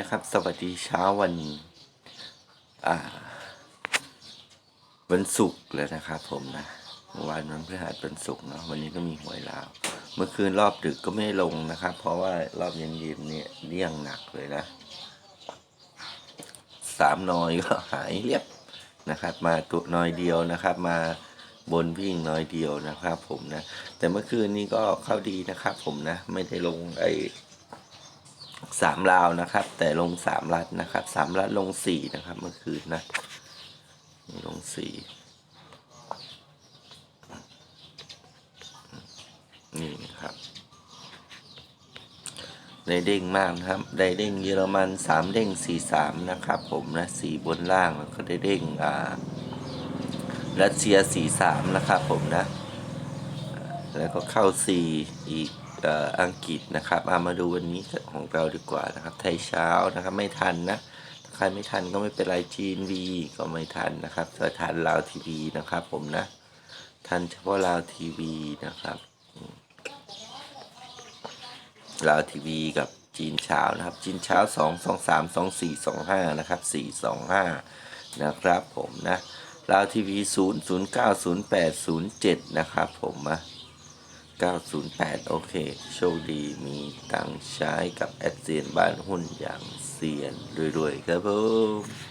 นะครับ สวัสดีเช้าวันอ่าวันศุกร์แล้วนะครับผมนะเมื่อวานวันพฤหัสวันศุกร์เนาะวันนี้ก็มีหวยลาว เมื่อคืนรอบดึกก็ไม่ลงนะครับ เพราะว่ารอบเย็นๆเนี่ยเลี่ยงหนักเลยนะสามนอยก็หายเรียบนะครับ มาตัวน้อยเดียวนะครับ มาบนวิ่งน้อยเดียวนะครับ ผมนะ แต่เมื่อคืนนี้ก็เข้าดีนะครับ ผมนะ ไม่ได้ลงไอ สามราวนะครับ แต่ลงสามรัดนะครับสามรัดลงสี่นะครับ เมื่อคืนนะลงสี่นี่นะครับได้เด้งมากนะครับได้เด้งเยอรมันสามเด้งสี่สามนะครับ ผมนะสี่บนล่างแล้วก็ได้เด้งอ่ารัสเซียสี่สามนะครับ ผมนะ แล้วก็เข้าสี่อีก อ่ออังกฤษนะครับเอามาดูวันนี้ของเราดีกว่านะครับ ไทยเช้านะครับไม่ทันนะใครไม่ทันก็ไม่เป็นไรจีนวีก็ไม่ทันนะครับก็ทันลาวทีวีนะครับผมนะ ทันเฉพาะลาวทีวีนะครับลาวทีวีกับจีนเช้านะครับ จีนเช้าสองสองสามสองสี่สองห้านะครับสี่สองห้านะครับผมนะลาวทีวีศูนย์ศูนย์เก้าศูนย์แปดศูนย์เจ็ดนะครับผมนะ 908 โอเค โชคดีมีตังใช้กับแอดเซียนบ้านหุ้นอย่างเซียนรวยๆครับผม